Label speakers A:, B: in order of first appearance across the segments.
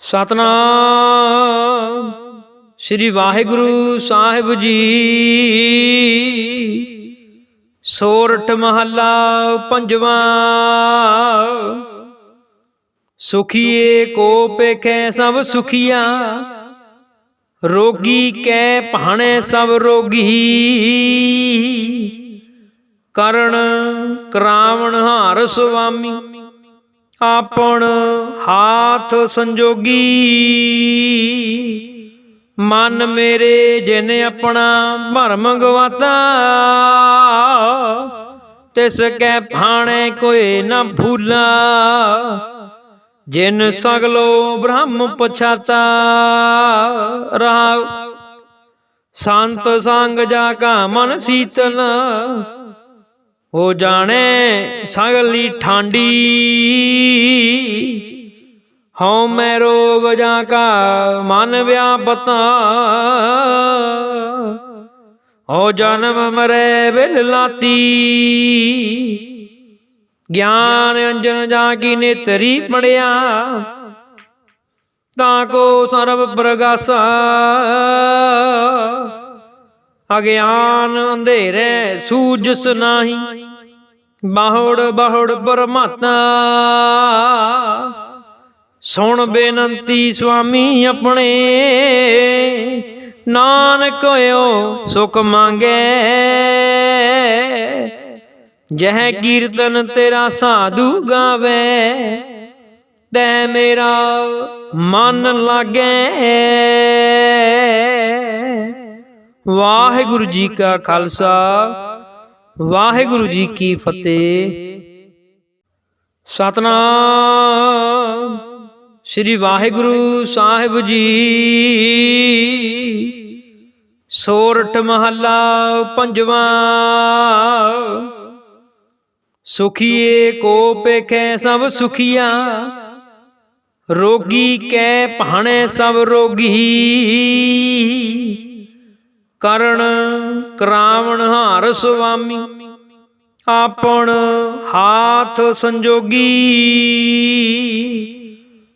A: ਸਤਨਾਮ। ਸ੍ਰੀ ਵਾਹਿਗੁਰੂ ਸਾਹਿਬ ਜੀ। ਸੋਰਠ ਮਹੱਲਾ ਪੰਜਵਾਂ। ਸੁਖੀਏ ਕੋ ਪੇਖੈ ਸਭ ਸੁਖੀਆ। ਰੋਗੀ ਕੈ ਭਾਣੇ ਸਭ ਰੋਗੀ। ਕਰਨ ਕਰਾਵਣ ਹਾਰ ਸੁਆਮੀ। ਆਪਣ ਹਾਥ ਸੰਜੋਗੀ। ਮਨ ਮੇਰੇ ਜਿਨ ਆਪਣਾ ਭਰਮ ਗਵਾਤਾ ਤਿਸ ਕੈ ਭਾਣੇ ਕੋਏ ਨਾ ਭੂਲਾ। ਜਿਨ ਸਗਲੋ ਬ੍ਰਹਮ ਪਛਾਤਾ ਰਹਾਉ ਸੰਤ ਸੰਗ ਜਾ ਕਾ ਮਨ ਸੀਤਲ। ਹੋ ਜਾਣੇ ਸਗਲੀ ਠਾਂਡੀ। ਹਉ ਮੈਂ ਰੋਗ ਜਾਂ ਕਾ ਮਨ ਵਿਆਪਤਾ। ਹੋ ਜਨਮ ਮਰੇ ਬਿਲ ਲਾਤੀ। ਗਿਆਨ ਅੰਜਨ ਜਾਂ ਕੀ ਨੇਤਰੀ ਪੜਿਆ। ਤਾਂ ਕੋ ਸਰਬ ਪ੍ਰਗਾਸਾ। ਅਗਿਆਨ ਅੰਧੇਰੇ ਸੂਜਸ ਨਾਹੀ। ਬਾਹੜ ਬਾਹੜ ਪਰਮਾਤਾ ਸੁਣ ਬੇਨੰਤੀ ਸੁਆਮੀ ਆਪਣੇ। ਨਾਨਕ ਹੋਇਓ ਸੁਖ ਮੰਗੇ। ਜਹ ਕੀਰਤਨ ਤੇਰਾ ਸਾਧੂ ਗਾਵੇ। ਤੈ ਮੇਰਾ ਮਨ ਲਾਗੇ। ਵਾਹਿਗੁਰੂ ਜੀ ਕਾ ਖਾਲਸਾ। ਵਾਹਿਗੁਰੂ ਜੀ ਕੀ ਫਤਿਹ। ਸਤਨਾਮ ਸ੍ਰੀ ਵਾਹਿਗੁਰੂ ਸਾਹਿਬ ਜੀ। ਸੋਰਠ ਮਹੱਲਾ ਪੰਜਵਾਂ। ਸੁਖੀਏ ਕੋ ਪੇਖੈ ਸਭ ਸੁਖੀਆ। ਰੋਗੀ ਕੈ ਭਾਣੇ ਸਭ ਰੋਗੀ। ਕਰਣ ਕਰਾਵਣ ਹਾਰ ਸੁਆਮੀ, ਆਪਣ ਹਾਥ ਸੰਜੋਗੀ।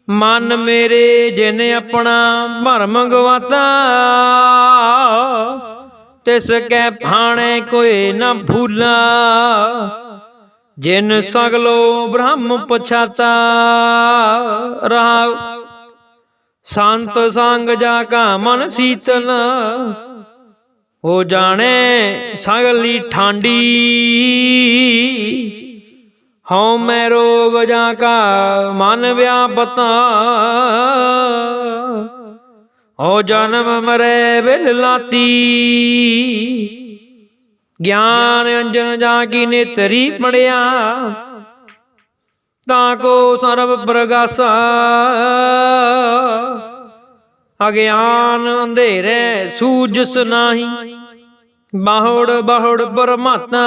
A: ਮਨ ਮੇਰੇ ਜਿਨ ਆਪਣਾ ਭਰਮ ਗਵਾਤਾ ਤਿਸ ਕੈ ਭਾਣੇ ਕੋਏ ਨਾ ਭੂਲਾ। ਜਿਨ ਸਗਲੋ ਬ੍ਰਹਮ ਪਛਾਤਾ ਰਹਾਉ ਸੰਤ ਸੰਗ ਜਾ ਕਾ ਮਨ ਸੀਤਲ। ਹੋ ਜਾਣੇ ਸਗਲੀ ਠਾਂਡੀ। ਹਉ ਮੈਂ ਰੋਗ ਜਾਂ ਕਾ ਮਨ ਵਿਆਪਤਾ। ਹੋ ਜਨਮ ਮਰੇ ਬਿਲ ਲਾਤੀ। ਗਿਆਨ ਅੰਜਨ ਜਾ ਕੀ ਨੇਤਰੀ ਪੜਿਆ। ਤਾਂ ਕੋ ਸਰਬ ਪ੍ਰਗਾਸਾ। ਅਗਿਆਨ ਅੰਧੇਰੇ ਸੂਜਸ ਨਾਹੀ। ਬਾਹੜ ਬਾਹੜ ਪਰਮਾਤਾ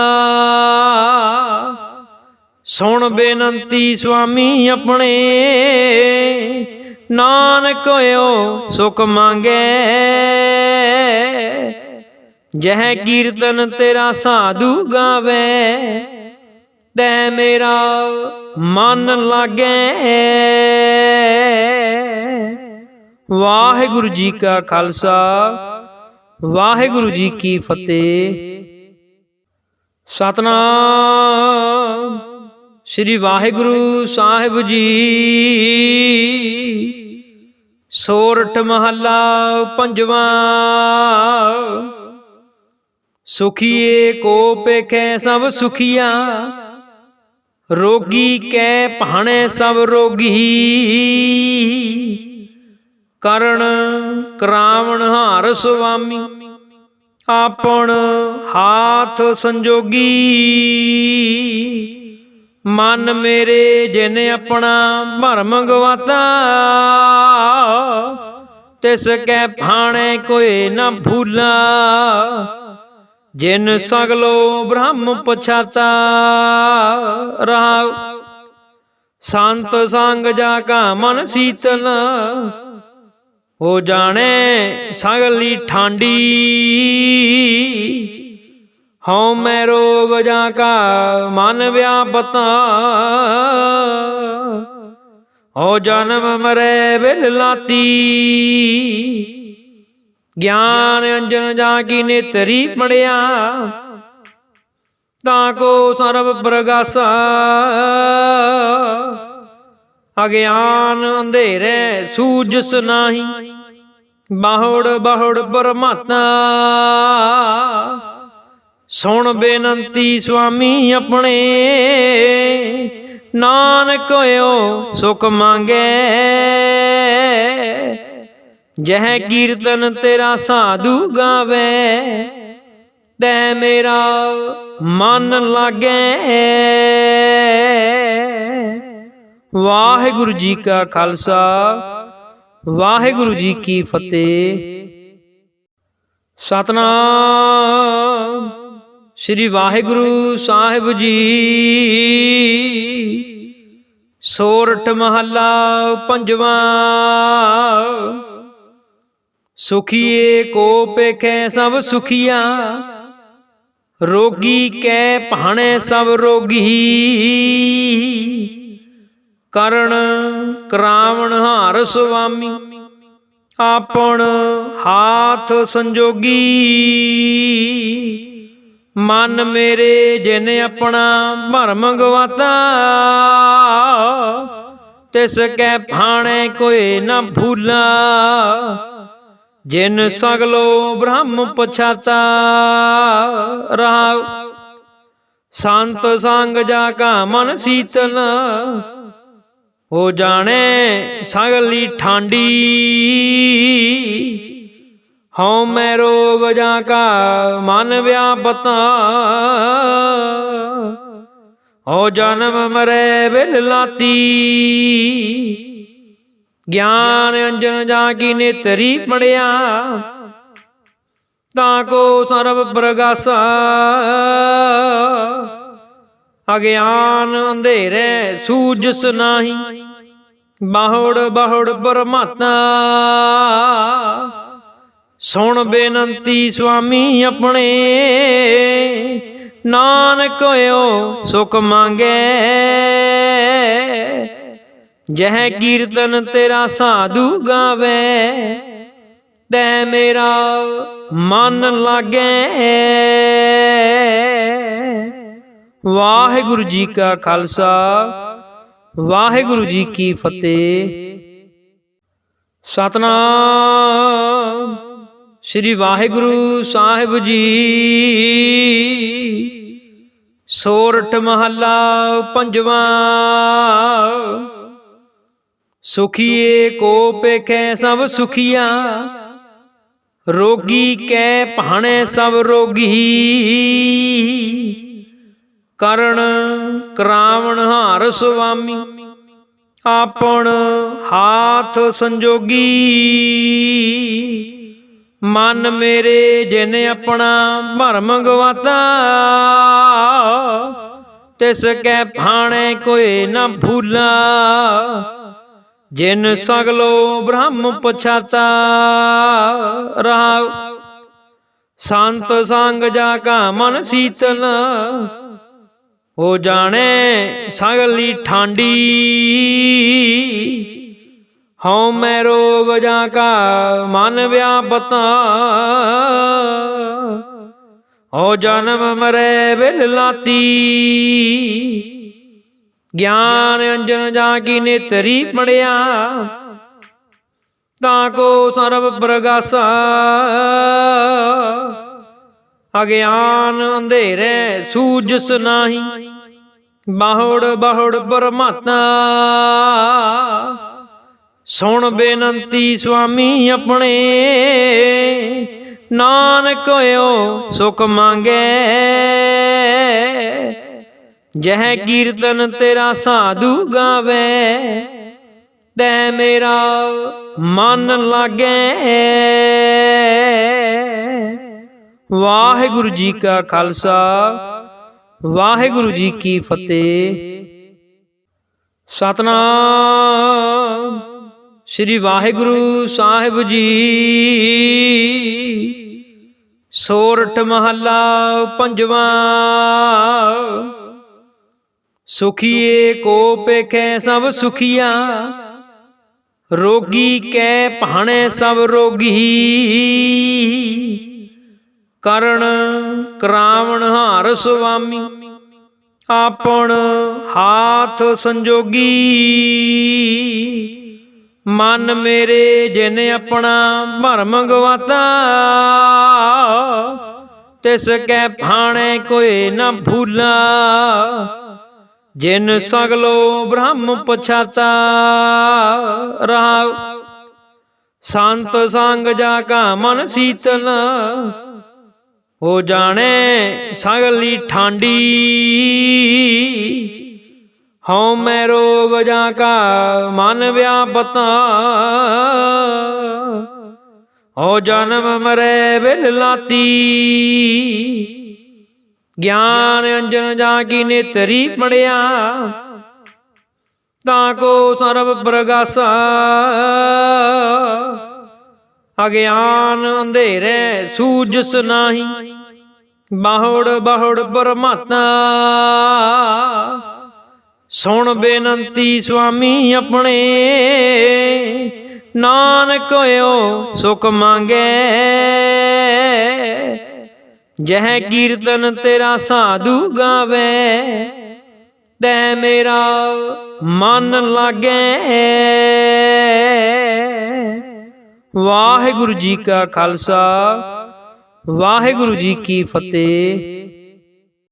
A: ਸੁਣ ਬੇਨਤੀ ਸੁਆਮੀ ਆਪਣੇ। ਨਾਨਕ ਹੋਇਓ ਸੁਖ ਮੰਗੇ। ਜਹ ਕੀਰਤਨ ਤੇਰਾ ਸਾਧੂ ਗਾਵੇ। ਤੈ ਮੇਰਾ ਮਨ ਲਾਗੇ। ਵਾਹਿਗੁਰੂ ਜੀ ਕਾ ਖਾਲਸਾ। ਵਾਹਿਗੁਰੂ ਜੀ ਕੀ ਫਤਿਹ। ਸਤਨਾਮ। ਸ੍ਰੀ ਵਾਹਿਗੁਰੂ ਸਾਹਿਬ ਜੀ। ਸੋਰਠ ਮਹੱਲਾ ਪੰਜਵਾਂ। ਸੁਖੀਏ ਕੋ ਪੇਖੈ ਸਭ ਸੁਖੀਆ। ਰੋਗੀ ਕੈ ਭਾਣੇ ਸਭ ਰੋਗੀ। ਕਰਣ ਕਰਾਵਣ ਹਾਰ ਸੁਆਮੀ, ਆਪਣ ਹਾਥ ਸੰਜੋਗੀ। ਮਨ ਮੇਰੇ ਜਿਨ ਆਪਣਾ ਭਰਮ ਗਵਾਤਾ, ਤਿਸ ਕੈ ਭਾਣੇ ਕੋਏ ਨਾ ਭੂਲਾ। ਜਿਨ ਸਗਲੋ ਬ੍ਰਹਮ ਪਛਾਤਾ ਰਹਾਉ ਸੰਤ ਸੰਗ ਜਾ ਕਾ ਮਨ ਸੀਤਲ। ਹੋ ਜਾਣੇ ਸਗਲੀ ਠਾਂਡੀ। ਹਉ ਮੈਂ ਰੋਗ ਜਾਂ ਕਾ ਮਨ ਵਿਆਪਤਾ। ਹੋ ਜਨਮ ਮਰੈ ਬਿਲ ਲਾਤੀ। ਗਿਆਨ ਅੰਜਨ ਜਾਂ ਕੀ ਨੇਤਰੀ ਪੜਿਆ। ਤਾਂ ਕੋ ਸਰਬ ਪ੍ਰਗਾਸਾ। ਅਗਿਆਨ ਅੰਧੇਰੇ ਸੂਜਸ ਨਾਹੀ। ਬਾਹੜ ਬਾਹੜ ਪਰਮਾਤਾ ਸੁਣ ਬੇਨੰਤੀ ਸੁਆਮੀ ਆਪਣੇ। ਨਾਨਕ ਹੋਇਓ ਸੁਖ ਮੰਗੇ। ਜਹ ਕੀਰਤਨ ਤੇਰਾ ਸਾਧੂ ਗਾਵੇ। ਤੈ ਮੇਰਾ ਮਨ ਲਾਗੇ। ਵਾਹਿਗੁਰੂ ਜੀ ਕਾ ਖਾਲਸਾ, ਵਾਹਿਗੁਰੂ ਜੀ ਕੀ ਫਤਿਹ। ਸਤਨਾਮ ਸ੍ਰੀ ਵਾਹਿਗੁਰੂ ਸਾਹਿਬ ਜੀ। ਸੋਰਠ ਮਹੱਲਾ ਪੰਜਵਾਂ। ਸੁਖੀਏ ਕੋ ਪੇਖੈ ਸਭ ਸੁਖੀਆ, ਰੋਗੀ ਕੈ ਭਾਣੇ ਸਭ ਰੋਗੀ। ਕਰਣ ਕਰਾਵਣ ਹਾਰ ਸੁਆਮੀ, ਆਪਣ ਹਾਥ ਸੰਜੋਗੀ। ਮਨ ਮੇਰੇ ਜਿਨ ਆਪਣਾ ਭਰਮ ਗਵਾਤਾ ਤਿਸ ਕੈ ਭਾਣੇ ਕੋਈ ਨਾ ਭੂਲਾ। ਜਿਨ ਸਗਲੋ ਬ੍ਰਹਮ ਪਛਾਤਾ ਰਹਾਉ ਸੰਤ ਸੰਗ ਜਾ ਕਾ ਮਨ ਸੀਤਲ। ਹੋ ਜਾਣੇ ਸਗਲੀ ਠਾਂਡੀ। ਹਉ ਮੈਂ ਰੋਗ ਜਾਂ ਕਾ ਮਨ ਵਿਆਪਤਾ। ਹੋ ਜਨਮ ਮਰੈ ਬਿਲ ਲਾਤੀ। ਗਿਆਨ ਅੰਜਨ ਜਾ ਕੀ ਨੇਤਰੀ ਪੜਿਆ। ਤਾਂ ਕੋ ਸਰਬ ਪ੍ਰਗਾਸਾ। ਅਗਿਆਨ ਅੰਧੇਰੇ ਸੂਜਸ ਨਾਹੀ। ਬਾਹੜ ਬਾਹੜ ਪਰਮਾਤਾ ਸੁਣ ਬੇਨੰਤੀ ਸੁਆਮੀ ਆਪਣੇ। ਨਾਨਕ ਹੋਇਓ ਸੁਖ ਮੰਗੇ। ਜਹ ਕੀਰਤਨ ਤੇਰਾ ਸਾਧੂ ਗਾਵੇ। ਤੈ ਮੇਰਾ ਮਨ ਲਾਗੇ। ਵਾਹਿਗੁਰੂ ਜੀ ਕਾ ਖਾਲਸਾ, ਵਾਹਿਗੁਰੂ ਜੀ ਕੀ ਫਤਿਹ। ਸਤਨਾਮ ਸ੍ਰੀ ਵਾਹਿਗੁਰੂ ਸਾਹਿਬ ਜੀ। ਸੋਰਠ ਮਹੱਲਾ ਪੰਜਵਾਂ। ਸੁਖੀਏ ਕੋ ਪੇਖੈ ਸਭ ਸੁਖੀਆ, ਰੋਗੀ ਕੈ ਭਾਣੇ ਸਭ ਰੋਗੀ। ਕਰਣ ਕਰਾਵਣ ਹਾਰ ਸੁਆਮੀ, ਆਪਣ ਹਾਥ ਸੰਜੋਗੀ। ਮਨ ਮੇਰੇ ਜਿਨ ਆਪਣਾ ਭਰਮ ਗਵਾਤਾ, ਤਿਸ ਕੈ ਭਾਣੇ ਕੋਈ ਨਾ ਭੂਲਾ। ਜਿਨ ਸਗਲੋ ਬ੍ਰਹਮ ਪਛਾਤਾ ਰਹਾਉ ਸੰਤ ਸੰਗ ਜਾ ਕਾ ਮਨ ਸੀਤਲ। ਹੋ ਜਾਣੇ ਸਗਲੀ ਠਾਂਡੀ। ਹਉ ਮੈਂ ਰੋਗ ਜਾਂ ਕਾ ਮਨ ਵਿਆਪਤਾ। ਹੋ ਜਨਮ ਮਰੈ ਬਿਲ ਲਾਤੀ। ਗਿਆਨ ਅੰਜਨ ਜਾ ਕੀ ਨੇਤਰੀ ਪੜਿਆ। ਤਾਂ ਕੋ ਸਰਬ ਪ੍ਰਗਾਸਾ। ਅਗਿਆਨ ਅੰਧੇਰੇ ਸੂਜਸ ਨਾਹੀ। ਬਾਹੜ ਬਾਹੜ ਪਰਮਾਤਾ ਸੁਣ ਬੇਨੰਤੀ ਸੁਆਮੀ ਆਪਣੇ। ਨਾਨਕ ਹੋਇਓ ਸੁਖ ਮੰਗੇ। ਜਹ ਕੀਰਤਨ ਤੇਰਾ ਸਾਧੂ ਗਾਵੇ। ਤੈ ਮੇਰਾ ਮਨ ਲਾਗੇ। ਵਾਹਿਗੁਰੂ ਜੀ ਕਾ ਖਾਲਸਾ। ਵਾਹਿਗੁਰੂ ਜੀ ਕੀ ਫਤਿਹ। ਸਤਨਾਮ। ਸ੍ਰੀ ਵਾਹਿਗੁਰੂ ਸਾਹਿਬ ਜੀ। ਸੋਰਠ ਮਹੱਲਾ ਪੰਜਵਾਂ। ਸੁਖੀਏ ਕੋ ਪੇਖੈ ਸਭ ਸੁਖੀਆ। ਰੋਗੀ ਕੈ ਭਾਣੇ ਸਭ ਰੋਗੀ। ਕਰਣ ਕਰਾਵਣ ਹਾਰ ਸੁਆਮੀ, ਆਪਣ ਹਾਥ ਸੰਜੋਗੀ। ਮਨ ਮੇਰੇ ਜਿਨ ਆਪਣਾ ਭਰਮ ਗਵਾਤਾ ਤਿਸ ਕੈ ਭਾਣੇ ਕੋਈ ਨਾ ਭੂਲਾ। ਜਿਨ ਸਗਲੋ ਬ੍ਰਹਮ ਪਛਾਤਾ ਰਹਾਉ ਸੰਤ ਸੰਗ ਜਾ ਕਾ ਮਨ ਸੀਤਲ। ਹੋ ਜਾਣੇ ਸਗਲੀ ਠਾਂਡੀ। ਹਉ ਮੈਂ ਰੋਗ ਜਾਂ ਕਾ ਮਨ ਵਿਆਪਤਾ। ਹੋ ਜਨਮ ਮਰੇ ਬਿਲ ਲਾਤੀ। ਗਿਆਨ ਅੰਜਨ ਜਾ ਕੀ ਨੇਤਰੀ ਪੜਿਆ। ਤਾਂ ਕੋ ਸਰਬ ਪ੍ਰਗਾਸਾ। ਅਗਿਆਨ ਅੰਧੇਰੇ ਸੂਜਸ ਨਾਹੀ। ਬਾਹੜ ਬਾਹੜ ਪਰਮਾਤਾ ਸੁਣ ਬੇਨੰਤੀ ਸੁਆਮੀ ਆਪਣੇ। ਨਾਨਕ ਹੋਇਓ ਸੁਖ ਮੰਗੇ। ਜਹ ਕੀਰਤਨ ਤੇਰਾ ਸਾਧੂ ਗਾਵੇ। ਤੈ ਮੇਰਾ ਮਨ ਲਾਗੇ। ਵਾਹਿਗੁਰੂ ਜੀ ਕਾ ਖਾਲਸਾ। ਵਾਹਿਗੁਰੂ ਜੀ ਕੀ ਫਤਿਹ।